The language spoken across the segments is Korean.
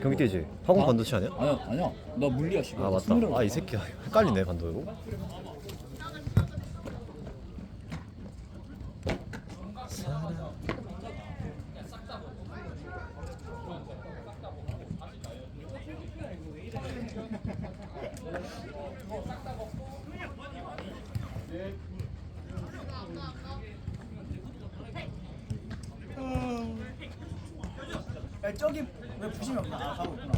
경기 뛰지? 학원 반도체 아니야? 아니야 아니야 나 물리야 씨발 아 맞다. 아이 새끼야 헷갈리네 반도고. 야 저기 왜 부심이 없나? 아 가고 있구나.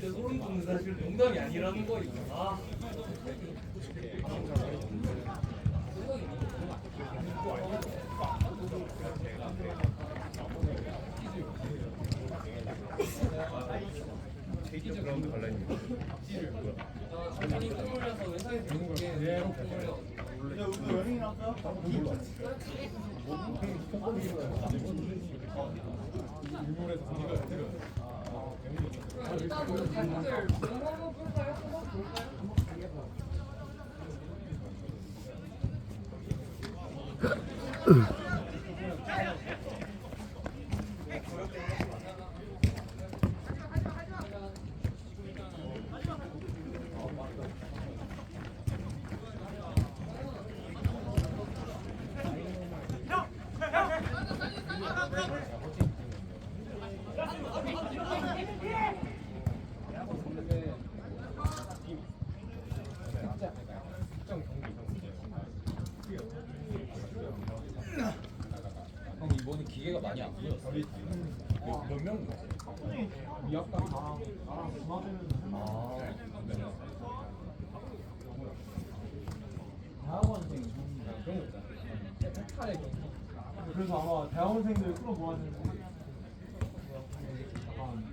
소름 돋는 사실 아니라는 거 이거. 아. 아니 콧물려서 회사에서 이렇게 콧물려. 야 우리 아까 일단 오늘 단들 공부 기계가 많이 안 풀렸어 몇명 그래서 아마 대학원생들 끌어 모았는데 약간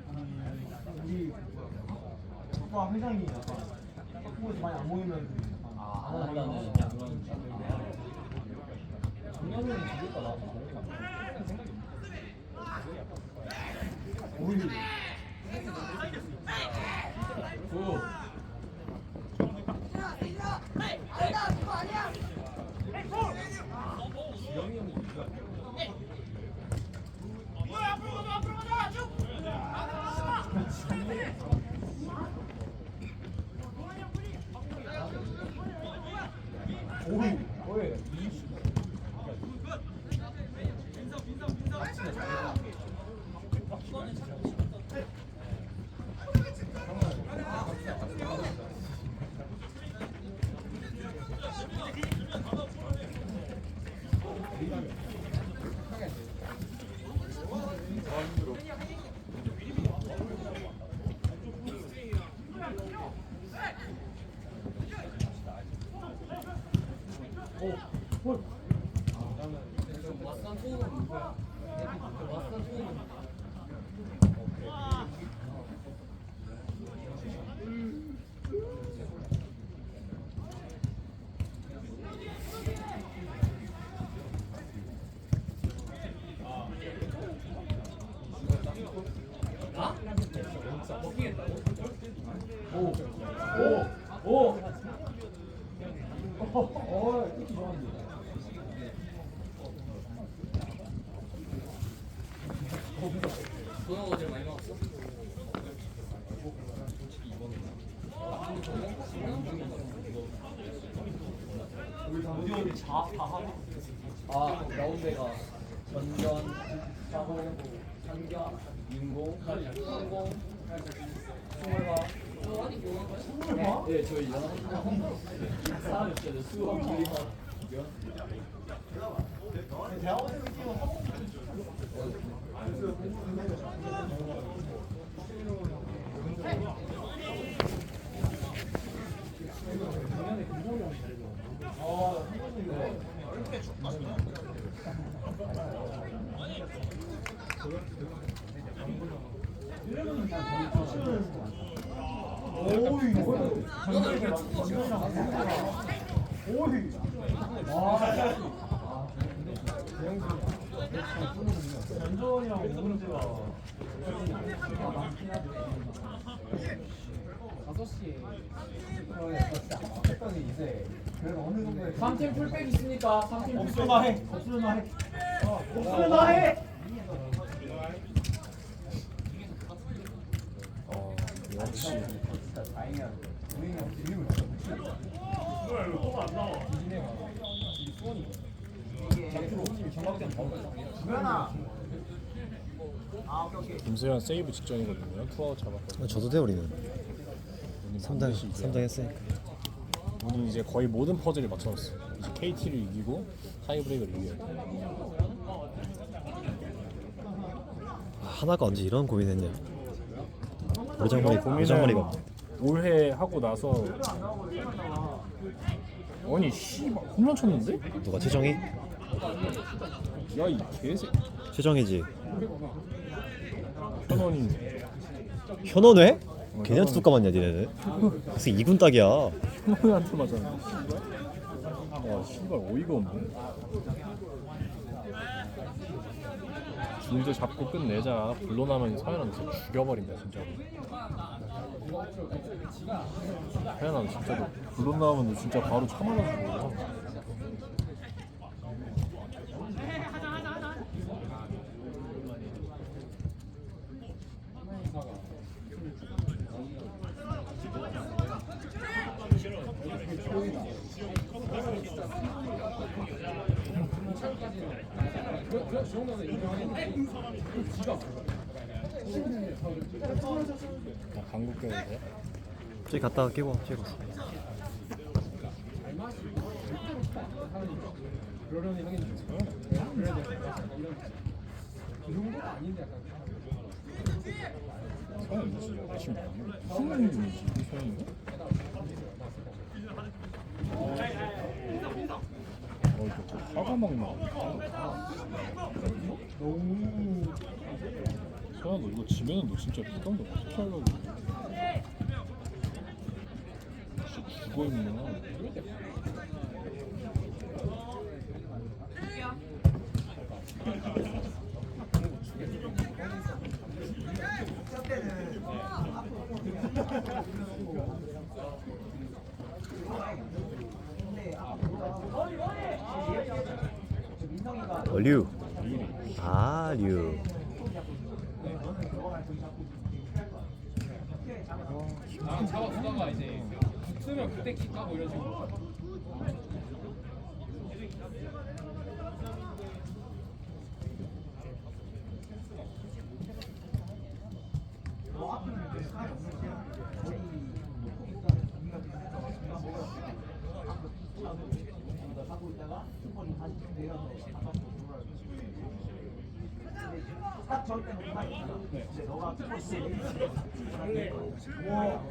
우리 학과 회장이 약간 학부에서 많이 안 모이면 약간 안 한다는 그런 작년에는 기계가 나와서 저렇게 안 풀렸어 우리 맞선 소음은 누구야? 맞선 소음은 나? 먹히겠다고? 오! 어, 이렇게 좋아하는데. 아 라운드가 전견, 사고, 상견, 인공, 항공, 수월화. 봐? 네, 저희 연 사람 있어요. 수업, 기리화, 연. 대학원생 끼면 오이 오이 전전이랑 오은지가 많긴 하죠. 5시에 했더니 이제 그래도 어느 정도의 3팀 풀백 있습니까? 3팀 없으나 해. 없으나 해. 없으나 해. 어 역시 다행이야. 우리는 주변아. 오케이. 김수현 세이브 직전이거든요. 투아웃 잡았거든요. 저도 돼 우리는 오늘 3당 반드시 이겨야 3당 했으니까 오늘 이제 거의 모든 퍼즐을 맞춰놨어. 이제 KT를 이기고 타이브레이크를 이겨야 돼. 아, 하나가 언제 이런 고민했냐 오장머리 오장머리가 없네 올해 하고 나서 아니 씨발 홈런 쳤는데? 누가 최정이? 야이 개새 최정이지 현원이 현원회? 걔네한테 똑까맞냐 니네는 무슨 이군 딱이야 현원이한테 맞았네. 와 씨발 어이가 없네. 줄도 잡고 끝내자. 불러나면 서현아 진짜 죽여버린다 진짜. 서현아 진짜 너 불러 나오면 너 진짜 바로. 아, 강국 경인데. 저기 갔다가 끼고 저기 그러려니 하긴 돼. 이런 그 정도가 아닌데 약간 가? 어 이거 화가 막 나. 너무 서현아 너 이거 지면은 너 진짜 부담도 어떻게 하려고 진짜 죽어있나 어, 류. 아, 류. 아 잡아두다가 이제 붙으면 그때 킥 하고 이런 식으로 딱 저때 못 하니까 이제 너가 키보스 일상이 지리긴 하죠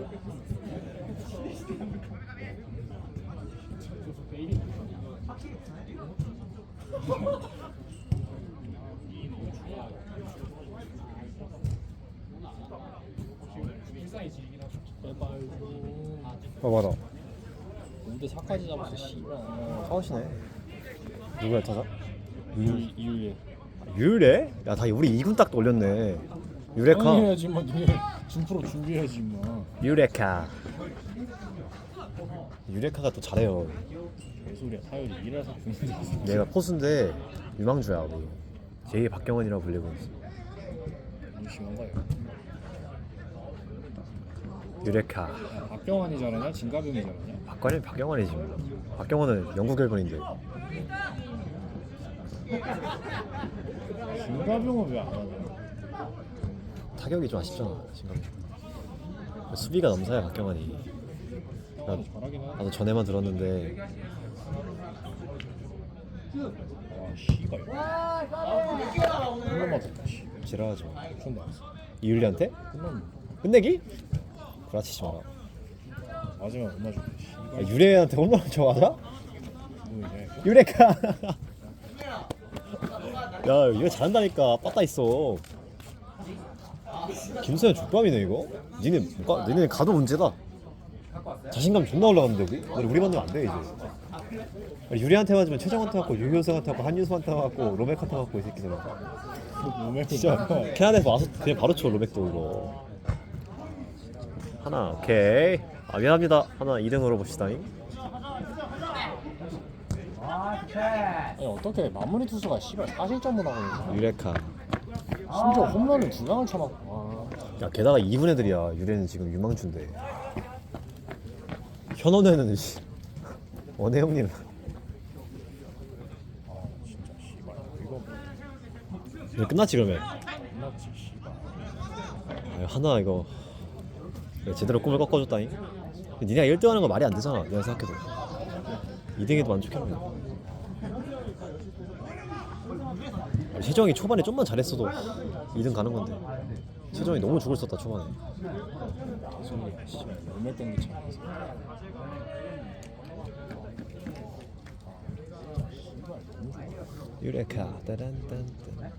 제 맞아. 5대 4까지 잡았어 씨발 사오시네. 누구야, 타자? 이유 이유에 유래? 야, 다 우리 이군 딱 올렸네. 유레카. 해야지 뭐 준프로 준비해야지 뭐 유레카. 유레카가 또 잘해요. 개소리야 사유리 일해서 죽는다 얘가 포수인데 유망주야 우리. 제2 박경원이라고 불리고 있어. 너무 심한가요? 유레카. 야, 박병환이 잘하냐 진가병이 잘하냐? 박관이 박경원이지. 뭐. 박경원은 영국 일본인데. 진가병은 왜 안 하냐? 타격이 좀 아쉽잖아 지금. 수비가 넘사야 박경원이. 병환이 잘하긴 하네 나도 전에만 들었는데 아 씨발 맞았다 씨 지랄하지 마. 홈런 나왔어 이율리한테? 홈런 끝내기? 구라치지 마라. 마지막 못 맞았다 야, 씨발 유레한테 홈런 쳐 맞아? 누구냐 이거? 유레카. 야 이거 잘한다니까 빠따 있어. 김서현 족밥이네 이거. 니네 못 가, 니네 가도 문제다. 자신감 존나 올라갔는데 우리? 우리 우리 만나면 안 돼 이제. 유리한테 맞으면 최정한테 맞고 유효성한테 맞고 한유수한테 맞고 로맥한테 맞고 이 새끼들. 진짜 캐나다에서 와서 그냥 바로 쳐 로맥도 이거. 하나 오케이. 아 미안합니다. 하나 2등으로 봅시다잉. 아니 어떻게 마무리 투수가 씨발 4실점을 하고 있는 유레카. 심지어 홈런을 두 방을 쳐맞고 와야 게다가 2군 애들이야 유래는 지금 유망주인데 현원에는 씨 원혜영님. 아, 진짜 씨발 이거 이거 끝났지 그러면? 끝났지 씨발 아, 하나 이거 제대로 꿈을 꺾어줬다잉? 니네가 1등 하는 거 말이 안 되잖아 내가 생각해도. 2등에도 만족해보냐 최정이 초반에 좀만 잘했어도 2등 가는 건데. 최정이 너무 죽을 썼다 초반에. 개소리야 씨발 몸에 땡기 차면서 유레카 따란딴딴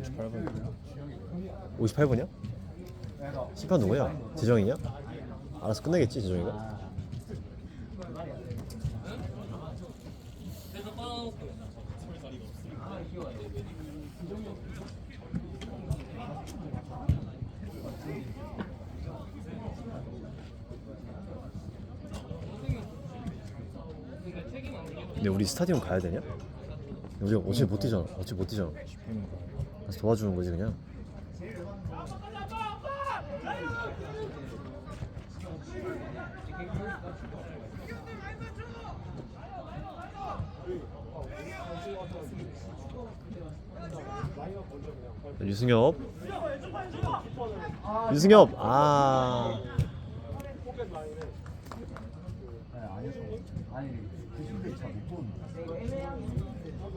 58번이야 58번이야? 심판 누구야? 재정이냐? 알아서 끝내겠지 재정이가? 근데 우리 스타디움 가야 되냐? 우리가 어차피 못 뛰잖아. 어차피 못 뛰잖아. 가서 도와주는 거지 그냥. 유승엽. 유승엽. 아. 아니 그 신들 잘못 보는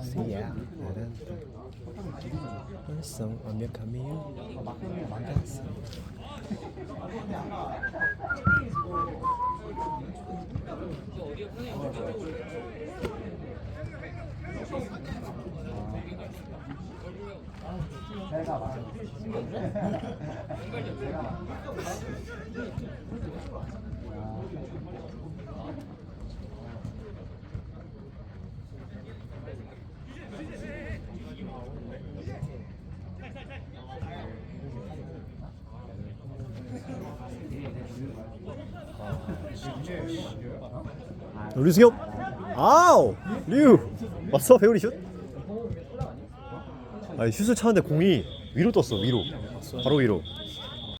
해. 씨야 벌써 완벽하며 만났어 제가 말해. 제가 말해. 류승엽. 아우 류. 왔어 배우리 슛. 아니 슛을 차는데 공이 위로 떴어 위로. 바로 위로